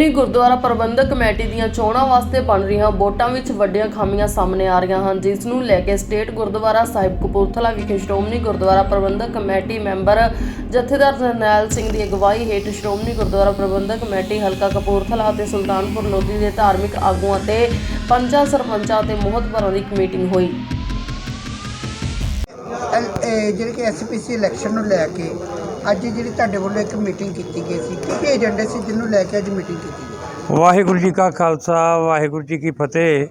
Shiromani Gurdwara Prabandhak committee ਦੀਆਂ ਚੋਣਾਂ ਵਾਸਤੇ ਬਣ ਰਹੀਆਂ ਵੋਟਾਂ ਵਿੱਚ ਵੱਡੀਆਂ ਖਾਮੀਆਂ ਸਾਹਮਣੇ ਆ ਰਹੀਆਂ ਹਨ, ਜਿਸ ਨੂੰ ਲੈ ਕੇ ਸਟੇਟ ਗੁਰਦੁਆਰਾ ਸਾਹਿਬ ਕਪੂਰਥਲਾ ਵਿਖੇ ਸ਼੍ਰੋਮਣੀ ਗੁਰਦੁਆਰਾ ਪ੍ਰਬੰਧਕ ਕਮੇਟੀ ਮੈਂਬਰ ਜਥੇਦਾਰ ਜਰਨੈਲ ਸਿੰਘ ਦੀ ਅਗਵਾਈ ਹੇਠ ਸ਼੍ਰੋਮਣੀ ਗੁਰਦੁਆਰਾ ਪ੍ਰਬੰਧਕ ਕਮੇਟੀ ਹਲਕਾ ਕਪੂਰਥਲਾ ਅਤੇ ਸੁਲਤਾਨਪੁਰ ਲੋਧੀ ਦੇ ਧਾਰਮਿਕ ਆਗੂਆਂ ਤੇ ਪੰਜਾਂ ਸਰਪੰਚਾਂ ਤੇ ਮੋਹਤਬਰਾਂ ਦੀ ਇੱਕ ਮੀਟਿੰਗ ਹੋਈ। ਐਲ- ਕਿ ਐਸਪੀਸੀ ਇਲੈਕਸ਼ਨ ਨੂੰ ਲੈ ਕੇ ਅੱਜ ਜਿਹੜੀ ਤੁਹਾਡੇ ਵੱਲੋਂ ਇੱਕ ਮੀਟਿੰਗ ਕੀਤੀ ਗਈ ਸੀ, ਕੀ ਏਜੰਡੇ ਸੀ ਜਿਹਨੂੰ ਲੈ ਕੇ ਅੱਜ ਮੀਟਿੰਗ ਕੀਤੀ ਗਈ? ਵਾਹਿਗੁਰੂ ਜੀ ਕਾ ਖਾਲਸਾ, ਵਾਹਿਗੁਰੂ ਜੀ ਕੀ ਫਤਿਹ।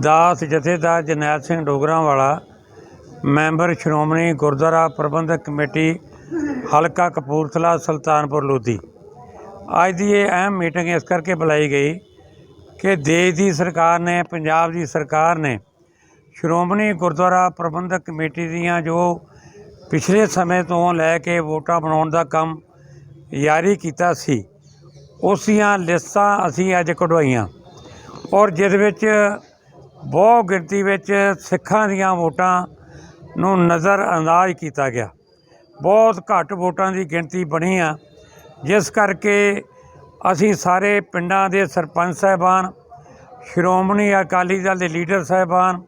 ਦਾਸ ਜਥੇਦਾਰ ਜਰਨੈਲ ਸਿੰਘ ਡੋਗਰਾਂ ਵਾਲਾ ਮੈਂਬਰ ਸ਼੍ਰੋਮਣੀ ਗੁਰਦੁਆਰਾ ਪ੍ਰਬੰਧਕ ਕਮੇਟੀ, ਹਲਕਾ ਕਪੂਰਥਲਾ, ਸੁਲਤਾਨਪੁਰ, ਲੋਧੀ। ਅੱਜ ਦੀ ਇਹ ਅਹਿਮ ਮੀਟਿੰਗ ਇਸ ਕਰਕੇ ਬੁਲਾਈ ਗਈ ਕਿ ਦੇਸ਼ ਦੀ ਸਰਕਾਰ ਨੇ, ਪੰਜਾਬ ਦੀ ਸਰਕਾਰ ਨੇ ਸ਼੍ਰੋਮਣੀ ਗੁਰਦੁਆਰਾ ਪ੍ਰਬੰਧਕ ਕਮੇਟੀ ਦੀਆਂ ਜੋ ਪਿਛਲੇ ਸਮੇਂ ਤੋਂ ਲੈ ਕੇ ਵੋਟਾਂ ਬਣਾਉਣ ਦਾ ਕੰਮ ਜਾਰੀ ਕੀਤਾ ਸੀ। ਉਸ ਦੀਆਂ ਲਿਸਟਾਂ ਅਸੀਂ ਅੱਜ ਕਢਵਾਈਆਂ ਔਰ ਜਿਸ ਵਿੱਚ ਬਹੁ ਗਿਣਤੀ ਵਿੱਚ ਸਿੱਖਾਂ ਦੀਆਂ ਵੋਟਾਂ ਨੂੰ ਨਜ਼ਰ ਅੰਦਾਜ਼ ਕੀਤਾ ਗਿਆ। ਬਹੁਤ ਘੱਟ ਵੋਟਾਂ ਦੀ ਗਿਣਤੀ ਬਣੀ ਆ, ਜਿਸ ਕਰਕੇ ਅਸੀਂ ਸਾਰੇ ਪਿੰਡਾਂ ਦੇ ਸਰਪੰਚ ਸਾਹਿਬਾਨ, ਸ਼੍ਰੋਮਣੀ ਅਕਾਲੀ ਦਲ ਦੇ ਲੀਡਰ ਸਾਹਿਬਾਨ,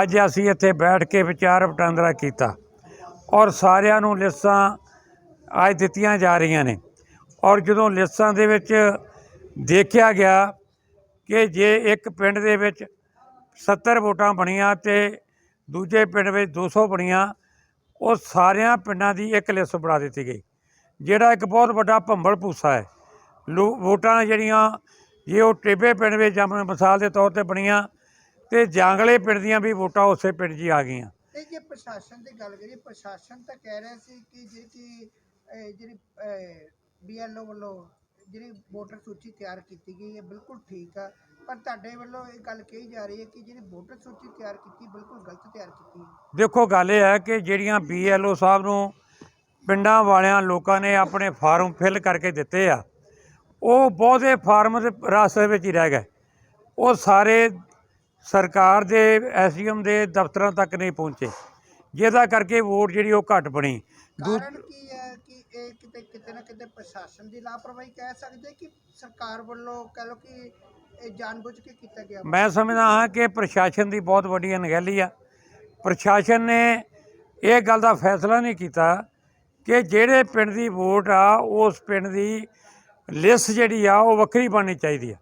ਅੱਜ ਅਸੀਂ ਇੱਥੇ ਬੈਠ ਕੇ ਵਿਚਾਰ ਵਟਾਂਦਰਾ ਕੀਤਾ। ਔਰ ਸਾਰਿਆਂ ਨੂੰ ਲਿਸਟਾਂ ਅੱਜ ਦਿੱਤੀਆਂ ਜਾ ਰਹੀਆਂ ਨੇ। ਔਰ ਜਦੋਂ ਲਿਸਟਾਂ ਦੇ ਵਿੱਚ ਦੇਖਿਆ ਗਿਆ ਕਿ ਜੇ ਇੱਕ ਪਿੰਡ ਦੇ ਵਿੱਚ 70 ਵੋਟਾਂ ਬਣੀਆਂ ਤੇ ਦੂਜੇ ਪਿੰਡ ਵਿੱਚ 200 ਬਣੀਆਂ, ਉਹ ਸਾਰਿਆਂ ਪਿੰਡਾਂ ਦੀ ਇੱਕ ਲਿਸਟ ਬਣਾ ਦਿੱਤੀ ਗਈ। ਜਿਹੜਾ ਇੱਕ ਬਹੁਤ ਵੱਡਾ ਭੰਬਲ ਭੂਸਾ ਹੈ, ਲੋ, ਵੋਟਾਂ ਜਿਹੜੀਆਂ, ਜੇ ਉਹ ਟਿੱਬੇ ਪਿੰਡ ਵਿੱਚ ਆਪਣੇ ਮਿਸਾਲ ਦੇ ਤੌਰ ਤੇ ਬਣੀਆਂ ਤੇ ਜਾਂਗਲੇ ਪਿੰਡ ਦੀਆਂ ਵੀ ਵੋਟਾਂ ਉਸੇ ਪਿੰਡ 'ਚ ਹੀ ਆ ਗਈਆਂ। ਤੇ ਜੇ ਪ੍ਰਸ਼ਾਸਨ ਦੀ ਗੱਲ ਕਰੀਏ, ਪ੍ਰਸ਼ਾਸਨ ਤਾਂ ਕਹਿ ਰਿਹਾ ਸੀ ਕਿ ਜਿਹੜੀ ਕਿ ਇਹ ਜਿਹੜੀ ਬੀਐਲਓ ਵੱਲੋਂ ਜਿਹੜੀ ਵੋਟਰ ਸੂਚੀ ਤਿਆਰ ਕੀਤੀ ਗਈ ਹੈ, ਬਿਲਕੁਲ ਠੀਕ ਆ। ਪਰ ਤੁਹਾਡੇ ਵੱਲੋਂ ਇਹ ਗੱਲ ਕਹੀ ਜਾ ਰਹੀ ਹੈ ਕਿ ਜਿਹੜੀ ਵੋਟਰ ਸੂਚੀ ਤਿਆਰ ਕੀਤੀ, ਬਿਲਕੁਲ ਗਲਤ ਤਿਆਰ ਕੀਤੀ ਹੈ। ਦੇਖੋ, ਗੱਲ ਇਹ ਹੈ ਕਿ ਜਿਹੜੀਆਂ ਬੀਐਲਓ ਸਾਹਿਬ ਨੂੰ ਪਿੰਡਾਂ ਵਾਲਿਆਂ, ਲੋਕਾਂ ਨੇ ਆਪਣੇ ਫਾਰਮ ਫਿਲ ਕਰਕੇ ਦਿੱਤੇ ਆ, ਉਹ ਬਹੁਤੇ ਫਾਰਮ ਦੇ ਰਸਤੇ ਵਿੱਚ ਹੀ ਰਹਿ ਗਏ। ਉਹ ਸਾਰੇ ਸਰਕਾਰ ਦੇ ਐਸਡੀਐਮ ਦੇ ਦਫ਼ਤਰਾਂ ਤੱਕ ਨਹੀਂ ਪਹੁੰਚੇ। ਜਿਹਦਾ ਕਰਕੇ ਵੋਟ ਜਿਹੜੀ ਉਹ ਘੱਟ ਬਣੀ। ਦੂ- ਕਾਰਨ ਕੀ ਹੈ ਕਿ ਇਹ ਕਿਤੇ ਕਿਤੇ ਨਾ ਕਿਤੇ ਪ੍ਰਸ਼ਾਸਨ ਦੀ ਲਾਪਰਵਾਹੀ ਕਹਿ ਸਕਦੇ ਕਿ ਸਰਕਾਰ ਵੱਲੋਂ ਕਹ ਲਓ ਕਿ ਇਹ ਜਾਣਬੁੱਝ ਕੇ ਕੀਤਾ ਗਿਆ। ਮੈਂ ਸਮਝਦਾ ਹਾਂ ਕਿ ਪ੍ਰਸ਼ਾਸਨ ਦੀ ਬਹੁਤ ਵੱਡੀ ਅਣਗਹਿਲੀ ਆ। ਪ੍ਰਸ਼ਾਸਨ ਨੇ ਇਹ ਗੱਲ ਦਾ ਫੈਸਲਾ ਨਹੀਂ ਕੀਤਾ ਕਿ ਜਿਹੜੇ ਪਿੰਡ ਦੀ ਵੋਟ ਆ ਉਸ ਪਿੰਡ ਦੀ ਲਿਸਟ ਜਿਹੜੀ ਆ ਉਹ ਵੱਖਰੀ ਬਣਨੀ ਚਾਹੀਦੀ ਆ।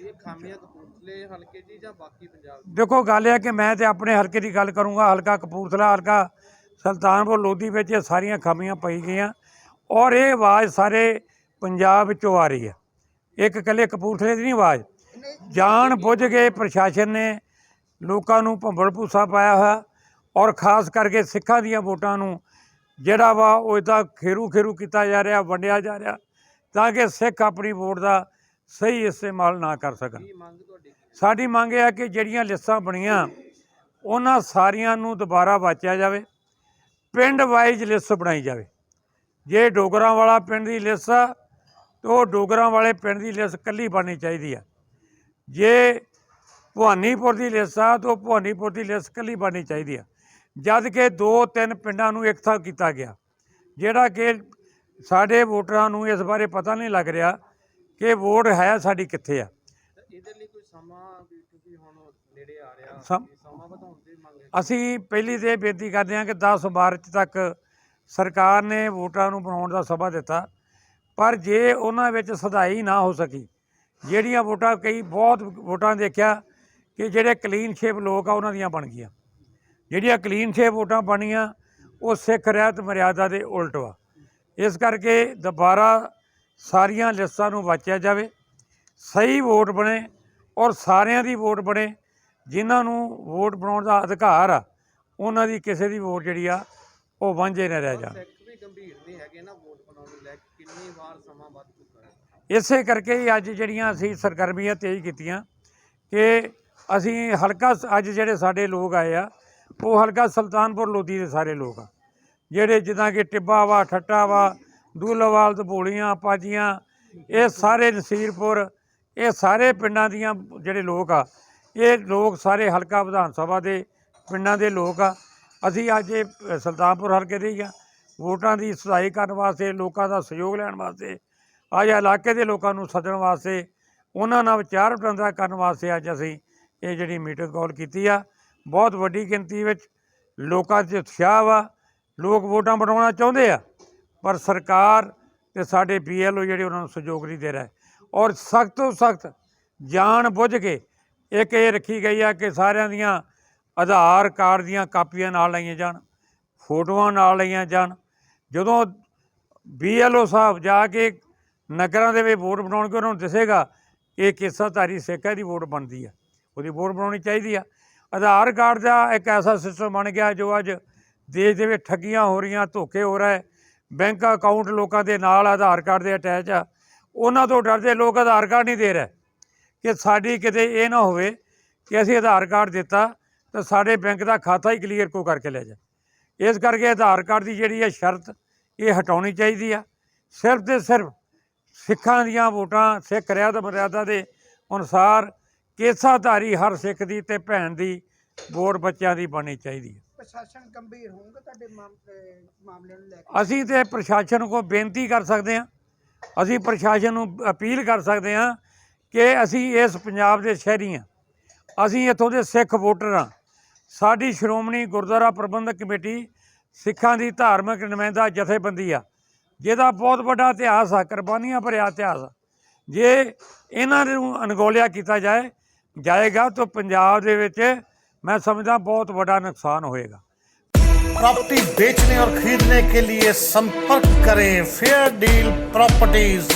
ਇਹ ਖਾਮੀਆਂ ਕਪੂਰਥਲੇ ਹਲਕੇ ਦੀ ਜਾਂ ਬਾਕੀ ਪੰਜਾਬ ਦੀ ਦੇਖੋ ਗੱਲ ਇਹ ਹੈ ਕਿ ਮੈਂ ਤੇ ਆਪਣੇ ਹਲਕੇ ਦੀ ਗੱਲ ਕਰੂੰਗਾ ਹਲਕਾ ਕਪੂਰਥਲਾ ਹਲਕਾ ਸੁਲਤਾਨਪੁਰ ਲੋਧੀ ਵਿੱਚ ਇਹ ਸਾਰੀਆਂ ਖਾਮੀਆਂ ਪਈ ਗਈਆਂ ਔਰ ਇਹ ਆਵਾਜ਼ ਸਾਰੇ ਪੰਜਾਬ ਵਿੱਚੋਂ ਆ ਰਹੀ ਹੈ। ਇੱਕ ਇਕੱਲੇ ਕਪੂਰਥਲੇ ਦੀ ਨਹੀਂ ਆਵਾਜ਼। ਜਾਣ ਬੁੱਝ ਕੇ ਪ੍ਰਸ਼ਾਸਨ ਨੇ ਲੋਕਾਂ ਨੂੰ ਭੰਬਲ ਭੂਸਾ ਪਾਇਆ ਹੋਇਆ ਔਰ ਖਾਸ ਕਰਕੇ ਸਿੱਖਾਂ ਦੀਆਂ ਵੋਟਾਂ ਨੂੰ ਜਿਹੜਾ ਵਾ ਉਹ ਇਦਾਂ ਖੇਰੂ ਖੇਰੂ ਕੀਤਾ ਜਾ ਰਿਹਾ ਵੰਡਿਆ ਜਾ ਰਿਹਾ ਤਾਂ ਕਿ ਸਿੱਖ ਆਪਣੀ ਵੋਟ ਦਾ ਸਹੀ ਇਸਤੇਮਾਲ ਨਾ ਕਰ ਸਕਣ? ਸਾਡੀ ਮੰਗ ਇਹ ਹੈ ਕਿ ਜਿਹੜੀਆਂ ਲਿਸਟਾਂ ਬਣੀਆਂ ਉਹਨਾਂ ਸਾਰੀਆਂ ਨੂੰ ਦੁਬਾਰਾ ਵਾਚਿਆ ਜਾਵੇ। ਪਿੰਡ ਵਾਈਜ਼ ਲਿਸਟ ਬਣਾਈ ਜਾਵੇ। ਜੇ ਡੋਗਰਾਂ ਵਾਲਾ ਪਿੰਡ ਦੀ ਲਿਸਟ ਆ ਤਾਂ ਉਹ ਡੋਗਰਾਂ ਵਾਲੇ ਪਿੰਡ ਦੀ ਲਿਸਟ ਕੱਲੀ ਬਣਨੀ ਚਾਹੀਦੀ ਆ। ਜੇ ਭਵਾਨੀਪੁਰ ਦੀ ਲਿਸਟ ਆ ਤਾਂ ਭਵਾਨੀਪੁਰ ਦੀ ਲਿਸਟ ਕੱਲੀ ਬਣਨੀ ਚਾਹੀਦੀ ਆ। ਜਦ ਕਿ ਦੋ ਤਿੰਨ ਪਿੰਡਾਂ ਨੂੰ ਇੱਕ ਥਾਂ ਕੀਤਾ ਗਿਆ ਜਿਹੜਾ ਕਿ ਸਾਡੇ ਵੋਟਰਾਂ ਨੂੰ ਇਸ ਬਾਰੇ ਪਤਾ ਨਹੀਂ ਲੱਗ ਰਿਹਾ ਕਿ ਵੋਟ ਹੈ ਸਾਡੀ ਕਿੱਥੇ ਆ? ਇਹਦੇ ਲਈ ਕੋਈ ਸਮਾਂ ਵੀ ਕਿਉਂਕਿ ਹੁਣ ਨੇੜੇ ਆ ਰਿਹਾ ਸਮ- ਇਹ ਸਮਾਂ ਵਧਾਉਣ ਦੀ ਮੰਗ ਹੈ। ਅਸੀਂ ਪਹਿਲੀ ਤੇ ਇਹ ਬੇਨਤੀ ਕਰਦੇ ਹਾਂ ਕਿ 10 ਮਾਰਚ ਤੱਕ ਸਰਕਾਰ ਨੇ ਵੋਟਾਂ ਨੂੰ ਬਣਾਉਣ ਦਾ ਸਮਾਂ ਦਿੱਤਾ ਪਰ ਜੇ ਉਹਨਾਂ ਵਿੱਚ ਸਦਾਈ ਨਾ ਹੋ ਸਕੀ ਜਿਹੜੀਆਂ ਵੋਟਾਂ ਕਈ ਬਹੁਤ ਵੋਟਾਂ ਦੇਖਿਆ ਕਿ ਜਿਹੜੇ ਕਲੀਨ ਸ਼ੇਪ ਲੋਕ ਆ ਉਹਨਾਂ ਦੀਆਂ ਬਣ ਗਈਆਂ। ਜਿਹੜੀਆਂ ਕਲੀਨ ਸ਼ੇਪ ਵੋਟਾਂ ਬਣੀਆਂ ਉਹ ਸਿੱਖ ਰਹਿਤ ਮਰਿਆਦਾ ਦੇ ਉਲਟ ਵਾ। ਇਸ ਕਰਕੇ ਦੁਬਾਰਾ ਸਾਰੀਆਂ ਲਿਸਟਾਂ ਨੂੰ ਵਾਚਿਆ ਜਾਵੇ ਸਹੀ ਵੋਟ ਬਣੇ ਔਰ ਸਾਰਿਆਂ ਦੀ ਵੋਟ ਬਣੇ ਜਿਨ੍ਹਾਂ ਨੂੰ ਵੋਟ ਬਣਾਉਣ ਦਾ ਅਧਿਕਾਰ ਆ ਉਹਨਾਂ ਦੀ ਕਿਸੇ ਦੀ ਵੋਟ ਜਿਹੜੀ ਆ ਉਹ ਵਾਂਝੇ ਨਾ ਰਹਿ ਜਾਣ। ਸਿੱਖ ਵੀ ਗੰਭੀਰ ਨਹੀਂ ਹੈਗੇ ਨਾ ਵੋਟ ਬਣਾਉਣ ਨੂੰ ਲੈ ਕੇ ਕਿੰਨੀ ਵਾਰ ਸਮਾਂ ਵੱਧ ਚੁੱਕਾ ਹੈ। ਇਸੇ ਕਰਕੇ ਹੀ ਅੱਜ ਜਿਹੜੀਆਂ ਅਸੀਂ ਸਰਗਰਮੀਆਂ ਤੇਜ਼ ਕੀਤੀਆਂ ਕਿ ਅਸੀਂ ਹਲਕਾ ਅੱਜ ਜਿਹੜੇ ਸਾਡੇ ਲੋਕ ਆਏ ਆ ਉਹ ਹਲਕਾ ਸੁਲਤਾਨਪੁਰ ਲੋਧੀ ਦੇ ਸਾਰੇ ਲੋਕ ਆ ਜਿਹੜੇ ਜਿੱਦਾਂ ਕਿ ਟਿੱਬਾ ਵਾ ਠੱਟਾ ਵਾ ਦੂਲਵਾਲ, ਦਬੋਲੀਆਂ ਪਾਜੀਆਂ ਇਹ ਸਾਰੇ ਨਸੀਰਪੁਰ, ਇਹ ਸਾਰੇ ਪਿੰਡਾਂ ਦੀਆਂ ਜਿਹੜੇ ਲੋਕ ਆ, ਇਹ ਲੋਕ ਸਾਰੇ ਹਲਕਾ ਵਿਧਾਨ ਸਭਾ ਦੇ ਪਿੰਡਾਂ ਦੇ ਲੋਕ ਆ। ਅਸੀਂ ਅੱਜ ਇਹ ਸੁਲਤਾਨਪੁਰ ਹਲਕੇ ਦੇ ਹੀ ਆ। ਵੋਟਾਂ ਦੀ ਸੁਧਾਈ ਕਰਨ ਵਾਸਤੇ, ਲੋਕਾਂ ਦਾ ਸਹਿਯੋਗ ਲੈਣ ਵਾਸਤੇ, ਅੱਜ ਇਲਾਕੇ ਦੇ ਲੋਕਾਂ ਨੂੰ ਸੱਦਣ ਵਾਸਤੇ, ਉਹਨਾਂ ਨਾਲ ਵਿਚਾਰ ਵਟਾਂਦਰਾ ਕਰਨ ਵਾਸਤੇ ਅੱਜ ਅਸੀਂ ਇਹ ਜਿਹੜੀ ਮੀਟਿੰਗ ਕਾਲ ਕੀਤੀ ਆ। ਬਹੁਤ ਵੱਡੀ ਗਿਣਤੀ ਵਿੱਚ ਲੋਕਾਂ 'ਚ ਉਤਸ਼ਾਹ ਵਾ। ਲੋਕ ਵੋਟਾਂ ਬਣਾਉਣਾ ਚਾਹੁੰਦੇ ਆ। ਪਰ ਸਰਕਾਰ ਤੇ ਸਾਡੇ ਬੀਐਲਓ ਜਿਹੜੇ ਉਹਨਾਂ ਨੂੰ ਸਹਿਯੋਗ ਨਹੀਂ ਦੇ ਰਹੇ। ਔਰ ਸਖਤ ਤੋਂ ਸਖਤ ਜਾਣ ਬੁੱਝ ਕੇ ਇੱਕ ਇਹ ਰੱਖੀ ਗਈ ਆ ਕਿ ਸਾਰਿਆਂ ਦੀਆਂ ਆਧਾਰ ਕਾਰਡ ਦੀਆਂ ਕਾਪੀਆਂ ਨਾਲ ਲਈਆਂ ਜਾਣ, ਫੋਟੋਆਂ ਨਾਲ ਲਈਆਂ ਜਾਣ। ਜਦੋਂ ਬੀਐਲਓ ਸਾਹਿਬ ਜਾ ਕੇ ਨਗਰਾਂ ਦੇ ਵਿੱਚ ਵੋਟ ਬਣਾਉਣਗੇ, ਉਹਨਾਂ ਨੂੰ ਦੱਸੇਗਾ ਇਹ ਕੇਸਾਧਾਰੀ ਸਿੱਖ ਦੀ ਵੋਟ ਬਣਦੀ ਆ। ਉਹਦੀ ਵੋਟ ਬਣਾਉਣੀ ਚਾਹੀਦੀ ਆ। ਆਧਾਰ ਕਾਰਡ ਦਾ ਇੱਕ ਐਸਾ ਸਿਸਟਮ ਬਣ ਗਿਆ ਜੋ ਅੱਜ ਦੇਸ਼ ਦੇ ਵਿੱਚ ਠੱਗੀਆਂ ਹੋ ਰਹੀਆਂ, ਧੋਖੇ ਹੋ ਰਹੇ ਬੈਂਕ ਅਕਾਊਂਟ ਲੋਕਾਂ ਦੇ ਨਾਲ ਆਧਾਰ ਕਾਰਡ ਦੇ ਅਟੈਚ ਆ, ਉਹਨਾਂ ਤੋਂ ਡਰਦੇ ਲੋਕ ਆਧਾਰ ਕਾਰਡ ਨਹੀਂ ਦੇ ਰਹੇ। ਕਿ ਸਾਡੀ ਕਿਤੇ ਇਹ ਨਾ ਹੋਵੇ ਕਿ ਅਸੀਂ ਆਧਾਰ ਕਾਰਡ ਦਿੱਤਾ ਤਾਂ ਸਾਡੇ ਬੈਂਕ ਦਾ ਖਾਤਾ ਹੀ ਕਲੀਅਰ ਕੋ ਕਰਕੇ ਲੈ ਜਾ ਇਸ ਕਰਕੇ ਆਧਾਰ ਕਾਰਡ ਦੀ ਜਿਹੜੀ ਹੈ ਸ਼ਰਤ, ਇਹ ਹਟਾਉਣੀ ਚਾਹੀਦੀ ਆ। ਸਿਰਫ ਤੇ ਸਿਰਫ ਸਿੱਖਾਂ ਦੀਆਂ ਵੋਟਾਂ, ਸਿੱਖ ਰਿਆਤ ਮਰਿਆਦਾ ਦੇ ਅਨੁਸਾਰ ਕੇਸਾਧਾਰੀ ਹਰ ਸਿੱਖ ਦੀ ਤੇ ਭੈਣ ਦੀ ਵੋਟ ਬੱਚਿਆਂ ਦੀ ਬਣਨੀ ਚਾਹੀਦੀ ਹੈ ਪ੍ਰਸ਼ਾਸਨ ਗੰਭੀਰ ਹੋਊਗਾ ਤੁਹਾਡੇ ਮਾਮਲੇ ਨੂੰ ਲੈ ਕੇ? ਅਸੀਂ ਤੇ ਪ੍ਰਸ਼ਾਸਨ ਕੋ ਬੇਨਤੀ ਕਰ ਸਕਦੇ ਹਾਂ। ਅਸੀਂ ਪ੍ਰਸ਼ਾਸਨ ਨੂੰ ਅਪੀਲ ਕਰ ਸਕਦੇ ਹਾਂ ਕਿ ਅਸੀਂ ਇਸ ਪੰਜਾਬ ਦੇ ਸ਼ਹਿਰੀ ਹਾਂ। ਅਸੀਂ ਇੱਥੋਂ ਦੇ ਸਿੱਖ ਵੋਟਰ ਹਾਂ। ਸਾਡੀ ਸ਼੍ਰੋਮਣੀ ਗੁਰਦੁਆਰਾ ਪ੍ਰਬੰਧਕ ਕਮੇਟੀ ਸਿੱਖਾਂ ਦੀ ਧਾਰਮਿਕ ਨੁਮਾਇੰਦਾ ਜਥੇਬੰਦੀ ਆ। ਜਿਹਦਾ ਬਹੁਤ ਵੱਡਾ ਇਤਿਹਾਸ ਆ, ਕੁਰਬਾਨੀਆਂ ਭਰਿਆ ਇਤਿਹਾਸ ਆ। ਜੇ ਇਹਨਾਂ ਨੂੰ ਅਣਗੋਲਿਆ ਕੀਤਾ ਜਾਏ, ਜਾਏਗਾ ਤਾਂ ਪੰਜਾਬ ਦੇ ਵਿੱਚ मैं समझा बहुत बड़ा नुकसान होएगा प्रॉपर्टी बेचने और खरीदने के लिए संपर्क करें फेयर डील प्रॉपर्टीज